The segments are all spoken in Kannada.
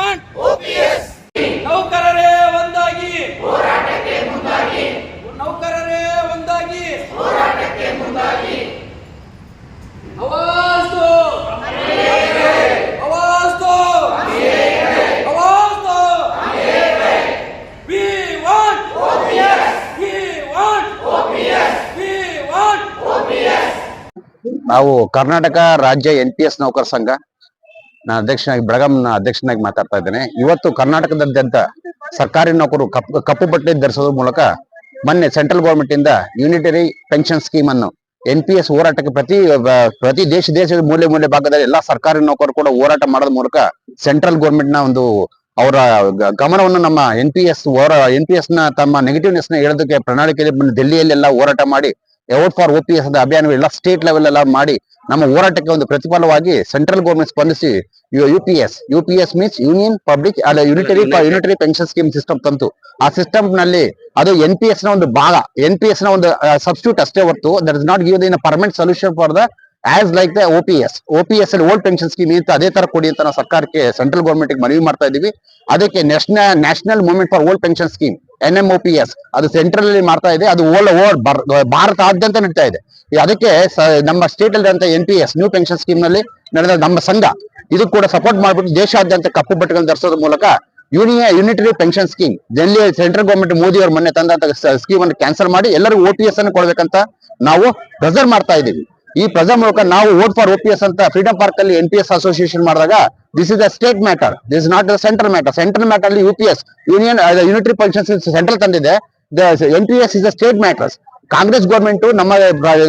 ವಾಂಟ್ ನೌಕರರೇ ಒಂದಾಗಿ ನೌಕರರೇ ಒಂದಾಗಿ ಹೋರಾಟಕ್ಕೆ ಮುಂದಾಗಿ ವಿ ವಾಂಟ್ ವಿ ವಾಂಟ್ ನಾವು ಕರ್ನಾಟಕ ರಾಜ್ಯ ಎನ್ ಪಿ ಎಸ್ ನೌಕರ ಸಂಘ ನಾನು ಅಧ್ಯಕ್ಷನಾಗಿ ಬೆಳಗಾಂನ ಅಧ್ಯಕ್ಷನಾಗಿ ಮಾತಾಡ್ತಾ ಇದ್ದೇನೆ. ಇವತ್ತು ಕರ್ನಾಟಕದಾದ್ಯಂತ ಸರ್ಕಾರಿ ನೌಕರು ಕಪ್ಪು ಕಪ್ಪು ಬಟ್ಟೆ ಧರಿಸೋದ್ರ ಮೂಲಕ ಮೊನ್ನೆ ಸೆಂಟ್ರಲ್ ಗೌರ್ಮೆಂಟ್ ಇಂದ ಯೂನಿಟರಿ ಪೆನ್ಷನ್ ಸ್ಕೀಮ್ ಅನ್ನು ಎನ್ ಪಿ ಎಸ್ ಹೋರಾಟಕ್ಕೆ ಪ್ರತಿ ಪ್ರತಿ ದೇಶ, ದೇಶದ ಮೂಲೆ ಮೂಲೆ ಭಾಗದಲ್ಲಿ ಎಲ್ಲಾ ಸರ್ಕಾರಿ ನೌಕರು ಕೂಡ ಹೋರಾಟ ಮಾಡೋದ್ರ ಮೂಲಕ ಸೆಂಟ್ರಲ್ ಗೌರ್ಮೆಂಟ್ನ ಒಂದು ಅವರ ಗಮನವನ್ನು ನಮ್ಮ N P S N P ಎಸ್ನ ತಮ್ಮ ನೆಗೆಟಿವ್ನೆಸ್ನ ಹೇಳೋದಕ್ಕೆ ಪ್ರಣಾಳಿಕೆಯಲ್ಲಿ ಬಂದು ಡೆಲ್ಲಿಯಲ್ಲೆಲ್ಲ ಹೋರಾಟ ಮಾಡಿ out for O P S ಅಭಿಯಾನ ಎಲ್ಲ ಸ್ಟೇಟ್ ಲೆವೆಲ್ ಎಲ್ಲ ಮಾಡಿ ನಮ್ಮ ಹೋರಾಟಕ್ಕೆ ಒಂದು ಪ್ರತಿಫಲವಾಗಿ ಸೆಂಟ್ರಲ್ ಗೌರ್ಮೆಂಟ್ ಸ್ಪಂದಿಸಿ U P S U P S means union public ಅಲ್ಲ unitary unitary pension scheme system ತಂತು. ಆ ಸಿಸ್ಟಮ್ನಲ್ಲಿ ಅದು ಎನ್ ಪಿ ಎಸ್ನ ಒಂದು ಭಾಗ. ಎನ್ ಪಿ ಎಸ್ನ ಒಂದು ಸಬ್ಸ್ಟ್ಯೂಟ್ ಅಷ್ಟೇ ಹೊರತು that is not give in permanent solution for the as like the OPS P S O P S ಅಲ್ಲಿ ಓಲ್ಡ್ ಪೆನ್ಷನ್ ಸ್ಕೀಮ್ ಇತ್ತು ಅದೇ ತರ ಕೊಡಿ ಅಂತ ನಾವು ಸರ್ಕಾರಕ್ಕೆ ಸೆಂಟ್ರಲ್ ಗೌರ್ಮೆಂಟ್ ಮನವಿ ಮಾಡ್ತಾ ಇದೀವಿ ಅದಕ್ಕೆ national national movement for old pension scheme N M P S ಅದು ಸೆಂಟ್ರಲ್ ಅಲ್ಲಿ ಮಾಡ್ತಾ ಇದೆ. ಅದು ಓಲ್ ಓವರ್ ಭಾರತಾದ್ಯಂತ ನಡೀತಾ ಇದೆ. ಅದಕ್ಕೆ ನಮ್ಮ ಸ್ಟೇಟ್ ಅಲ್ಲಿ N P S new pension ಸ್ಕೀಮ್ನಲ್ಲಿ ನಡೆದ ನಮ್ಮ ಸಂಘ, ಇದು ಕೂಡ ಸಪೋರ್ಟ್ ಮಾಡ್ಬಿಟ್ಟು ದೇಶಾದ್ಯಂತ ಕಪ್ಪು ಬಟ್ಟೆಗಳನ್ನು ಧರಿಸೋದ್ರ ಮೂಲಕ union unitary pension scheme Delhi central government Modi ಅವರು ಮೊನ್ನೆ ತಂದಂತ ಸ್ಕೀಮ್ ಅನ್ನು ಕ್ಯಾನ್ಸಲ್ ಮಾಡಿ ಎಲ್ಲರಿಗೂ ಓ ಪಿ ಎಸ್ ಅನ್ನು ಕೊಡ್ಬೇಕಂತ ನಾವು ಪ್ರೆಸರ್ ಮಾಡ್ತಾ ಇದೀವಿ ಈ ಪ್ರಜಾ ಮೂಲಕ ನಾವು ವೋಟ್ ಫಾರ್ ಓಪಿಎಸ್ ಅಂತ ಫ್ರೀಡಂ ಪಾರ್ಕ್ ಅಲ್ಲಿ ಎನ್ ಪಿ ಎಸ್ ಅಸೋಸಿಯೇಷನ್ ಮಾಡಿದಾಗ this is a state matter this not the central matter central matter ಅಲ್ಲಿ U P S union unitary pension central ತಂದಿದೆ. N P S is a state matters Congress government ನಮ್ಮ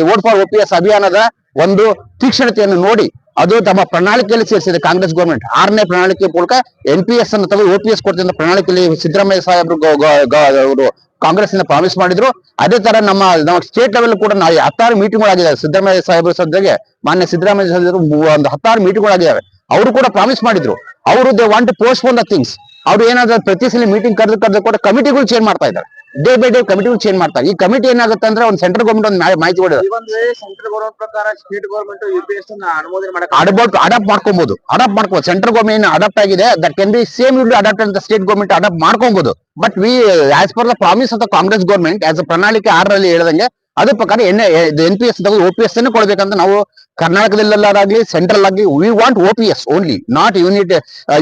ವೋಟ್ ಫಾರ್ ಓಪಿಎಸ್ ಅಭಿಯಾನದ ಒಂದು ತೀಕ್ಷ್ಣತೆಯನ್ನು ನೋಡಿ ಅದು ತಮ್ಮ ಪ್ರಣಾಳಿಕೆಯಲ್ಲಿ ಸೇರಿಸಿದೆ ಕಾಂಗ್ರೆಸ್ ಗೌರ್ಮೆಂಟ್ ಆರನೇ ಪ್ರಣಾಳಿಕೆ ಮೂಲಕ ಎನ್ ಪಿ ಎಸ್ ಅನ್ನು ತಗೊಂಡು ಓ ಪಿ ಎಸ್ ಕೊಡ್ತಿದ್ದ ಪ್ರಣಾಳಿಕೆಯಲ್ಲಿ ಸಿದ್ದರಾಮಯ್ಯ ಸಾಹೇಬರು ಅವರು ಕಾಂಗ್ರೆಸ್ ಇಂದ ಪ್ರಾಮಿಸ್ ಮಾಡಿದ್ರು. ಅದೇ ತರ ನಮ್ಮ ನಮ್ಮ ಸ್ಟೇಟ್ ಲೆವೆಲ್ ಕೂಡ ನಾವು ಹತ್ತಾರು ಮೀಟಿಂಗ್ ಆಗಿದ್ದಾವೆ ಸಿದ್ದರಾಮಯ್ಯ ಸಾಹೇಬರ ಸದ್ಯಗೆ ಮಾನ್ಯ ಸಿದ್ದರಾಮಯ್ಯ ಸಾಹೇಬರು ಒಂದು ಹತ್ತಾರು ಮೀಟಿಂಗ್ ಆಗಿದ್ದಾವೆ ಅವರು ಕೂಡ ಪ್ರಾಮಿಸ್ ಮಾಡಿದ್ರು. ಅವರು they want to postpone the things ಅವ್ರು ಏನಾದ್ರು ಪ್ರತಿ ಸಲ ಮೀಟಿಂಗ್ ಕರೆದು ಕರೆದು ಕೂಡ ಕಮಿಟಿಗಳು ಚೇಂಜ್ ಮಾಡ್ತಾ ಇದ್ದಾರೆ. Day by day committee change ಮಾಡ್ತಾರೆ. ಈ ಕಮಿಟಿ ಏನಾಗುತ್ತೆ ಅಂದ್ರೆ ಒಂದು ಸೆಂಟ್ರಲ್ ಗೌರ್ಮೆಂಟ್ ಒಂದು ಮಾಹಿತಿ ಕೊಡಿದೆ ಅಡಾಪ್ಟ್ ಅಡಾಪ್ಟ್ ಮಾಡ್ಕೊಬಹುದು ಅಡಾಪ್ಟ್ ಮಾಡ್ಕೋಬಹುದು ಸೆಂಟ್ರಲ್ ಗೌರ್ಮೆಂಟ್ ಅಡಾಪ್ಟ್ ಆಗಿದೆ that can be same will adopt ಅಂತ ಸ್ಟೇಟ್ ಗೌರ್ಮೆಂಟ್ ಅಡಾಪ್ಟ್ ಮಾಡ್ಕೊಬಹುದು but we as per the promise of the Congress government as a ಪ್ರಣಾಳಿಕೆ ಆರರಲ್ಲಿ ಹೇಳಿದಂಗೆ ಅದು ಪ್ರಕಾರ N N P S O P S ಅನ್ನೇ ನಾವು ಕರ್ನಾಟಕದಲ್ಲೆಲ್ಲಾರಾಗ್ಲಿ ಸೆಂಟ್ರಲ್ ಆಗಲಿ we want O P S only not unit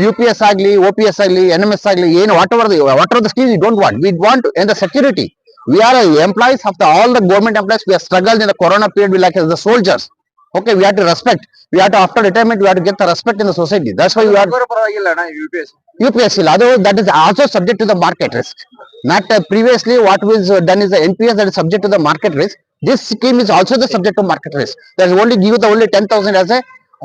U P S ಆಗಲಿ ಓ ಪಿ ಎಸ್ ಆಗಲಿ ಎನ್ ಎಸ್ ಆಗಲಿ ಏನು what are the what are the scheme you don't want we want and the security we are employees of the all the government employees we are struggle in the corona period we as the soldiers okay we are to respect we are to after retirement we are get respect in the society that's why you are U P S ಇಲ್ಲ ಅದು that is also subject to the market risk not uh, previously what was uh, done is the NPS that is subject to the market risk. This scheme is also the subject to market risk. That is only give the only 10000 as a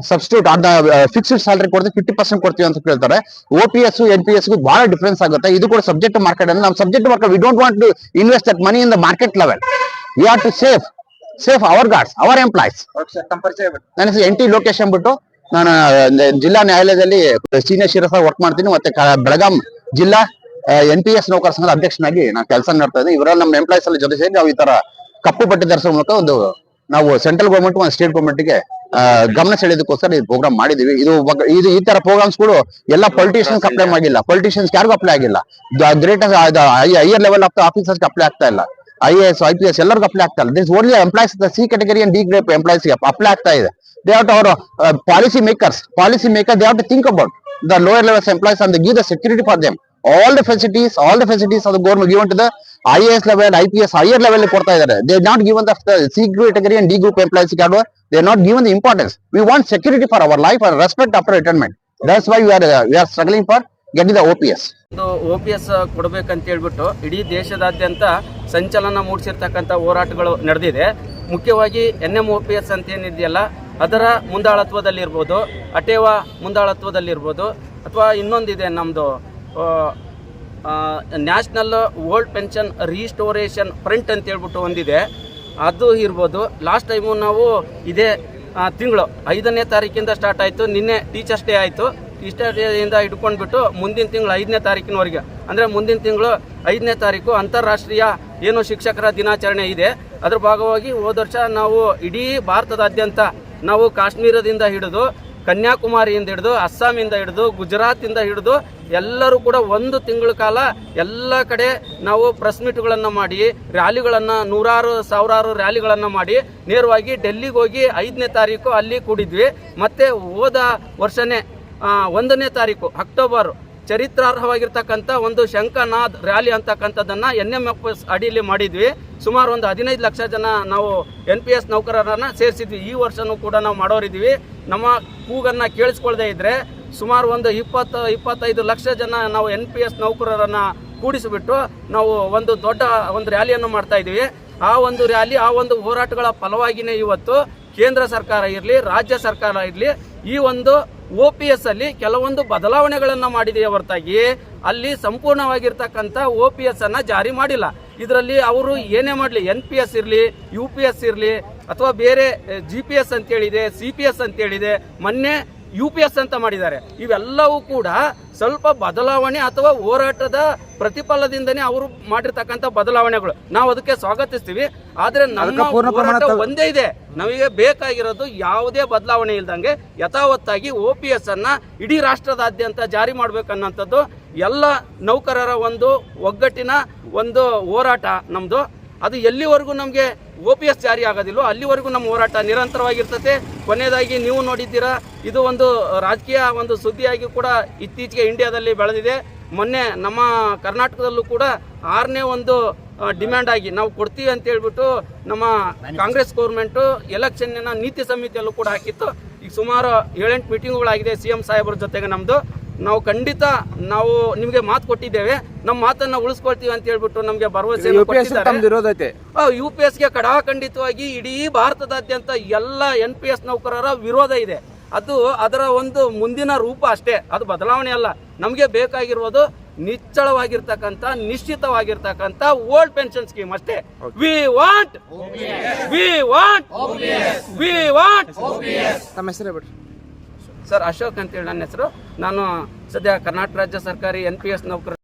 substitute ಅದ ಫಿಕ್ಸ್ಡ್ ಸ್ಯಾಲರಿ ಕೊಡ್ತೀವಿ ಫಿಫ್ಟಿ ಪರ್ಸೆಂಟ್ ಕೊಡ್ತೀವಿ ಅಂತ ಕೇಳ್ತಾರೆ. O P S N P S ಬಹಳ ಡಿಫ್ರೆನ್ಸ್ ಆಗುತ್ತೆ. ಇದು ಕೂಡ ಸಬ್ಜೆಕ್ಟ್ ಮಾರ್ಕೆಟ್ ಅಂದ್ರೆ ನಮ್ಮ subject market we don't want to invest that money in the market level we are to safe safe our guards our employees ನನ್ನ ಹೆಸರು ಎನ್ ಟಿ ಲೋಕೇಶ್ ಅಂದ್ಬಿಟ್ಟು ನಾನು ಜಿಲ್ಲಾ ನ್ಯಾಯಾಲಯದಲ್ಲಿ ಸೀನಿಯರ್ ಶಿರಸ ವರ್ಕ್ ಮಾಡ್ತೀನಿ. ಮತ್ತೆ ಬೆಳಗಾಂ ಜಿಲ್ಲಾ ಎನ್ ಪಿ ಎಸ್ ನೌಕರ ಸಂಘದ ಅಧ್ಯಕ್ಷನಾಗಿ ನಾನು ಕೆಲಸ ಮಾಡ್ತಾ ಇದ್ದೀನಿ ಇವರೆಲ್ಲ ನಮ್ಮ ಎಂಪ್ಲಾಯ್ಸ್ ಎಲ್ಲ ಜೊತೆ ಸೇರಿ ನಾವು ಈ ತರ ಕಪ್ಪು ಪಟ್ಟಿ ಧರಿಸೋ ಮೂಲಕ ಒಂದು ನಾವು ಸೆಂಟ್ರಲ್ ಗೌರ್ಮೆಂಟ್ ಮತ್ತು ಸ್ಟೇಟ್ ಗೌರ್ಮೆಂಟ್ಗೆ ಆ, ಗಮನ ಸೆಳೆಯೋದಕ್ಕೋಸ್ಕರ ಈ ಪ್ರೋಗ್ರಾಮ್ ಮಾಡಿದೀವಿ. ಇದು ಇದು ಈ ತರ ಪ್ರೋಗ್ರಾಮ್ಸ್ಗಳು ಎಲ್ಲ ಪೊಲಿಟಿಷಿಯನ್ಸ್ ಅಪ್ಲೈ ಆಗಿಲ್ಲ. ಪೊಲಿಟಿಷಿಯನ್ಸ್ ಯಾರಿಗೂ ಅಪ್ಲೈ ಆಗಿಲ್ಲ. Greatest higher level of officers apply ಆಗ್ತಾ ಇಲ್ಲ. I A S I P S ಎಲ್ಲರಿಗೂ ಅಪ್ಲೈ ಆಗ್ತಾ ಇಲ್ಲ. This only employees C category and D group employees apply ಆಗ್ತಾ ಇದೆ. They have our policy makers policy maker they have to think about the lower levels employees and give the security for them facilities all the facilities of government given to the I S level I P S higher level ಕೊಡ್ತಾ ಇದ್ದಾರೆ. They not given the C category and D group employees they not given the importance we want security for our life or respect after retirement that's why we are we are struggling for getting the O P S ಒಂದು ಒ ಪಿ ಎಸ್ ಕೊಡಬೇಕಂತ ಹೇಳ್ಬಿಟ್ಟು ಇಡೀ ದೇಶದಾದ್ಯಂತ ಸಂಚಲನ ಮೂಡಿಸಿರ್ತಕ್ಕಂಥ ಹೋರಾಟಗಳು ನಡೆದಿದೆ. ಮುಖ್ಯವಾಗಿ N M O P S ಅಂತ ಏನಿದೆಯಲ್ಲ, ಅದರ ಮುಂದಾಳತ್ವದಲ್ಲಿರ್ಬೋದು, ಅಟೇವಾ ಮುಂದಾಳತ್ವದಲ್ಲಿರ್ಬೋದು, ಅಥವಾ ಇನ್ನೊಂದಿದೆ ನಮ್ಮದು national old pension restoration front ಅಂತ ಹೇಳ್ಬಿಟ್ಟು ಒಂದಿದೆ. ಅದು ಇರ್ಬೋದು. ಲಾಸ್ಟ್ ಟೈಮು ನಾವು ಇದೇ ತಿಂಗಳು, ಐದನೇ ತಾರೀಕಿಂದ ಸ್ಟಾರ್ಟ್ ಆಯಿತು. ನಿನ್ನೆ ಟೀಚರ್ಸ್ ಡೇ ಆಯಿತು. ಟೀಚರ್ಸ್ ಡೇಯಿಂದ ಹಿಡ್ಕೊಂಡ್ಬಿಟ್ಟು ಮುಂದಿನ ತಿಂಗಳು ಐದನೇ ತಾರೀಕಿನವರೆಗೆ. ಅಂದರೆ ಮುಂದಿನ ತಿಂಗಳು ಐದನೇ ತಾರೀಕು ಅಂತಾರಾಷ್ಟ್ರೀಯ ಏನು ಶಿಕ್ಷಕರ ದಿನಾಚರಣೆ ಇದೆ. ಅದ್ರ ಭಾಗವಾಗಿ ಹೋದ ವರ್ಷ ನಾವು ಇಡೀ ಭಾರತದಾದ್ಯಂತ ನಾವು ಕಾಶ್ಮೀರದಿಂದ ಹಿಡಿದು ಕನ್ಯಾಕುಮಾರಿಯಿಂದ ಹಿಡಿದು ಅಸ್ಸಾಮಿಂದ ಹಿಡಿದು ಗುಜರಾತಿಂದ ಹಿಡಿದು ಎಲ್ಲರೂ ಕೂಡ ಒಂದು ತಿಂಗಳ ಕಾಲ ಎಲ್ಲ ಕಡೆ ನಾವು ಪ್ರೆಸ್ ಮೀಟ್ಗಳನ್ನು ಮಾಡಿ ರ್ಯಾಲಿಗಳನ್ನು ನೂರಾರು, ಸಾವಿರಾರು ರ್ಯಾಲಿಗಳನ್ನು ಮಾಡಿ, ನೇರವಾಗಿ ಡೆಲ್ಲಿಗೆ ಹೋಗಿ ಐದನೇ ತಾರೀಕು ಅಲ್ಲಿ ಕೂಡಿದ್ವಿ. ಮತ್ತು ಹೋದ ವರ್ಷನೇ ಒಂದನೇ ತಾರೀಕು, ಅಕ್ಟೋಬರ್ ಚರಿತ್ರಾರ್ಹವಾಗಿರ್ತಕ್ಕಂಥ ಒಂದು ಶಂಕನಾಥ್ ರ್ಯಾಲಿ ಅಂತಕ್ಕಂಥದ್ದನ್ನು ಎನ್ ಎಂ ಎಫ್ ಎಸ್ ಅಡಿಯಲ್ಲಿ ಮಾಡಿದ್ವಿ. ಸುಮಾರು ಒಂದು ಹದಿನೈದು ಲಕ್ಷ ಜನ ನಾವು ಎನ್ ಪಿ ಎಸ್ ನೌಕರರನ್ನು ಸೇರಿಸಿದ್ವಿ. ಈ ವರ್ಷನೂ ಕೂಡ ನಾವು ಮಾಡೋರಿದ್ದೀವಿ. ನಮ್ಮ ಕೂಗನ್ನು ಕೇಳಿಸ್ಕೊಳ್ದೇ ಇದ್ದರೆ ಸುಮಾರು ಒಂದು ಇಪ್ಪತ್ತು, ಇಪ್ಪತ್ತೈದು ಲಕ್ಷ ಜನ ನಾವು ಎನ್ ಪಿ ಎಸ್ ನೌಕರರನ್ನು ಕೂಡಿಸಿಬಿಟ್ಟು ನಾವು ಒಂದು ದೊಡ್ಡ ಒಂದು ರ್ಯಾಲಿಯನ್ನು ಮಾಡ್ತಾ ಇದ್ದೀವಿ. ಆ ಒಂದು ರ್ಯಾಲಿ, ಆ ಒಂದು ಹೋರಾಟಗಳ ಫಲವಾಗಿಯೇ ಇವತ್ತು ಕೇಂದ್ರ ಸರ್ಕಾರ ಇರಲಿ, ರಾಜ್ಯ ಸರ್ಕಾರ ಇರಲಿ ಈ ಒಂದು ಒ ಪಿ ಎಸ್ ಅಲ್ಲಿ ಕೆಲವೊಂದು ಬದಲಾವಣೆಗಳನ್ನು ಮಾಡಿದೆಯೇ ಹೊರತಾಗಿ ಅಲ್ಲಿ ಸಂಪೂರ್ಣವಾಗಿರ್ತಕ್ಕಂಥ ಒ ಪಿ ಎಸ್ ಅನ್ನ ಜಾರಿ ಮಾಡಿಲ್ಲ. ಇದರಲ್ಲಿ ಅವರು ಏನೇ ಮಾಡಲಿ, ಎನ್ ಪಿ ಎಸ್ ಇರಲಿ, ಯು ಪಿ ಎಸ್ ಇರಲಿ, ಅಥವಾ ಬೇರೆ, ಜಿ ಪಿ ಎಸ್ ಅಂತೇಳಿದೆ ಸಿ ಪಿ ಎಸ್ ಅಂತೇಳಿದೆ ಮೊನ್ನೆ ಯು ಪಿ ಎಸ್ ಅಂತ ಮಾಡಿದ್ದಾರೆ. ಇವೆಲ್ಲವೂ ಕೂಡ ಸ್ವಲ್ಪ ಬದಲಾವಣೆ ಅಥವಾ ಹೋರಾಟದ ಪ್ರತಿಫಲದಿಂದನೇ ಅವರು ಮಾಡಿರ್ತಕ್ಕಂಥ ಬದಲಾವಣೆಗಳು. ನಾವು ಅದಕ್ಕೆ ಸ್ವಾಗತಿಸ್ತೀವಿ. ಆದರೆ ನನ್ನ ಹೋರಾಟ ಒಂದೇ ಇದೆ. ನಮಗೆ ಬೇಕಾಗಿರೋದು ಯಾವುದೇ ಬದಲಾವಣೆ ಇಲ್ದಂಗೆ ಯಥಾವತ್ತಾಗಿ ಒ ಪಿ ಎಸ್ ಅನ್ನ ಇಡೀ ರಾಷ್ಟ್ರದಾದ್ಯಂತ ಜಾರಿ ಮಾಡಬೇಕನ್ನೋಂಥದ್ದು ಎಲ್ಲ ನೌಕರರ ಒಂದು ಒಗ್ಗಟ್ಟಿನ ಒಂದು ಹೋರಾಟ ನಮ್ದು. ಅದು ಎಲ್ಲಿವರೆಗೂ ನಮಗೆ ಒ ಪಿ ಎಸ್ ಜಾರಿ ಆಗೋದಿಲ್ಲೋ ಅಲ್ಲಿವರೆಗೂ ನಮ್ಮ ಹೋರಾಟ ನಿರಂತರವಾಗಿರ್ತದೆ. ಕೊನೆಯದಾಗಿ ನೀವು ನೋಡಿದ್ದೀರಾ ಇದು ಒಂದು ರಾಜಕೀಯ ಒಂದು ಸುದ್ದಿಯಾಗಿ ಕೂಡ ಇತ್ತೀಚೆಗೆ ಇಂಡಿಯಾದಲ್ಲಿ ಬೆಳೆದಿದೆ. ಮೊನ್ನೆ ನಮ್ಮ ಕರ್ನಾಟಕದಲ್ಲೂ ಕೂಡ ಆರನೇ ಒಂದು ಡಿಮ್ಯಾಂಡ್ ಆಗಿ ನಾವು ಕೊಡ್ತೀವಿ ಅಂತ ಹೇಳ್ಬಿಟ್ಟು ನಮ್ಮ ಕಾಂಗ್ರೆಸ್ ಗೌರ್ಮೆಂಟು ಎಲೆಕ್ಷನ್ನ ನೀತಿ ಸಮಿತಿಯಲ್ಲೂ ಕೂಡ ಹಾಕಿತ್ತು. ಈಗ ಸುಮಾರು ಏಳೆಂಟು ಮೀಟಿಂಗ್ಗಳಾಗಿದೆ ಸಿ ಎಂ ಸಾಹೇಬ್ರ ಜೊತೆಗೆ ನಮ್ಮದು ನಾವು ಖಂಡಿತ ನಾವು ನಿಮಗೆ ಮಾತು ಕೊಟ್ಟಿದ್ದೇವೆ. ನಮ್ಮ ಮಾತನ್ನ ಉಳಿಸ್ಕೊಳ್ತೀವಿ ಅಂತ ಹೇಳ್ಬಿಟ್ಟು ನಮಗೆ ಭರವಸೆ ಯು ಪಿ ಎಸ್ಗೆ ಕಡಾಖಂಡಿತವಾಗಿ ಇಡೀ ಭಾರತದಾದ್ಯಂತ ಎಲ್ಲ ಎನ್ ಪಿ ಎಸ್ ನೌಕರರ ವಿರೋಧ ಇದೆ. ಅದು ಅದರ ಒಂದು ಮುಂದಿನ ರೂಪ ಅಷ್ಟೇ. ಅದು ಬದಲಾವಣೆ ಅಲ್ಲ. ನಮಗೆ ಬೇಕಾಗಿರೋದು ನಿಚ್ಚಳವಾಗಿರ್ತಕ್ಕಂಥ ನಿಶ್ಚಿತವಾಗಿರ್ತಕ್ಕಂಥ ಓಲ್ಡ್ ಪೆನ್ಷನ್ ಸ್ಕೀಮ್ ಅಷ್ಟೇ. We want we want we want ನಮ್ಮ ಹೆಸರೇ ಬಿಡ್ರಿ ಸರ್ ಅಶೋಕ್ ಅಂತೇಳಿ ನನ್ನ ಹೆಸರು. ನಾನು ಸದ್ಯ ಕರ್ನಾಟಕ ರಾಜ್ಯ ಸರ್ಕಾರಿ ಎನ್ ಪಿ ಎಸ್ ನೌಕರ